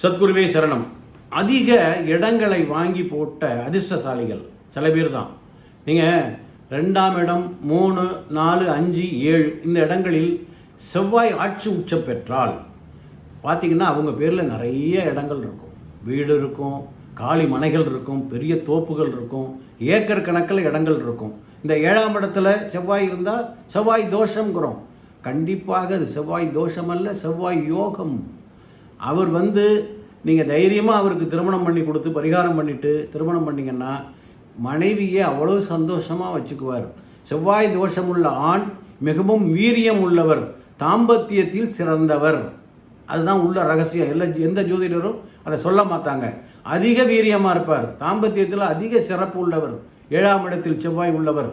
சத்குருவே சரணம். அதிக இடங்களை வாங்கி போட்ட அதிர்ஷ்டசாலிகள் சில பேர் தான். நீங்கள் ரெண்டாம் இடம் மூணு நாலு அஞ்சு ஏழு இந்த இடங்களில் செவ்வாய் ஆட்சி உச்சம் பெற்றால் பார்த்தீங்கன்னா அவங்க பேரில் நிறைய இடங்கள் இருக்கும். வீடு இருக்கும் காலி மனைகள் இருக்கும் பெரிய தோப்புகள் இருக்கும் ஏக்கர் கணக்கில் இடங்கள் இருக்கும். இந்த ஏழாம் இடத்துல செவ்வாய் இருந்தால் செவ்வாய் தோஷங்கிறோம் கண்டிப்பாக அது செவ்வாய் தோஷம் அல்ல செவ்வாய் யோகம். அவர் வந்து நீங்கள் தைரியமாக அவருக்கு திருமணம் பண்ணி கொடுத்து பரிகாரம் பண்ணிவிட்டு திருமணம் பண்ணிங்கன்னா மனைவியை அவ்வளோ சந்தோஷமாக வச்சுக்குவார். செவ்வாய் தோஷமுள்ள ஆண் மிகவும் வீரியம் உள்ளவர் தாம்பத்தியத்தில் சிறந்தவர். அதுதான் உள்ள ரகசியம். எல்லா எந்த ஜோதிடரும் அதை சொல்ல மாட்டாங்க. அதிக வீரியமாக இருப்பார். தாம்பத்தியத்தில் அதிக சிறப்பு உள்ளவர். ஏழாம் இடத்தில் செவ்வாய் உள்ளவர்.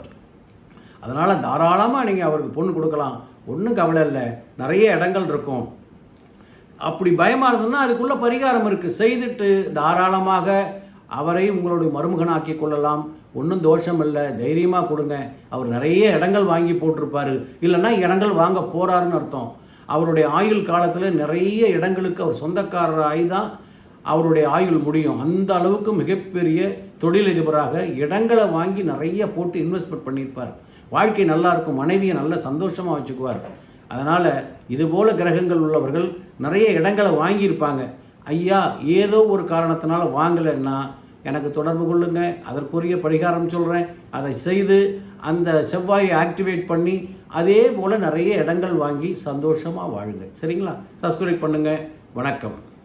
அதனால் தாராளமாக நீங்கள் அவருக்கு பொண்ணு கொடுக்கலாம். ஒன்றும் கவலை இல்லை. நிறைய இடங்கள் இருக்கும். அப்படி பயமாக இருந்ததுன்னா அதுக்குள்ள பரிகாரம் இருக்குது செய்துட்டு தாராளமாக அவரை உங்களுடைய மருமகனாக்கி கொள்ளலாம். ஒன்றும் தோஷம் இல்லை. தைரியமாக கொடுங்க. அவர் நிறைய இடங்கள் வாங்கி போட்டிருப்பாரு. இல்லைன்னா இடங்கள் வாங்க போகிறாருன்னு அர்த்தம். அவருடைய ஆயுள் காலத்தில் நிறைய இடங்களுக்கு அவர் சொந்தக்காரராகி தான் அவருடைய ஆயுள் முடியும். அந்த அளவுக்கு மிகப்பெரிய தொழிலதிபராக இடங்களை வாங்கி நிறைய போட்டு இன்வெஸ்ட்மெண்ட் பண்ணியிருப்பார். வாழ்க்கை நல்லா இருக்கும். மனைவியை நல்ல சந்தோஷமாக வச்சுக்குவார். அதனால் இதுபோல் கிரகங்கள் உள்ளவர்கள் நிறைய இடங்களை வாங்கியிருப்பாங்க. ஐயா ஏதோ ஒரு காரணத்தினால வாங்கலைன்னா எனக்கு தொடர்பு கொள்ளுங்க அதற்குரிய பரிகாரம் சொல்கிறேன் அதை செய்து அந்த செவ்வாயை ஆக்டிவேட் பண்ணி அதே போல் நிறைய இடங்கள் வாங்கி சந்தோஷமாக வாழுங்க. சரிங்களா? சப்ஸ்கிரைப் பண்ணுங்கள் வணக்கம்.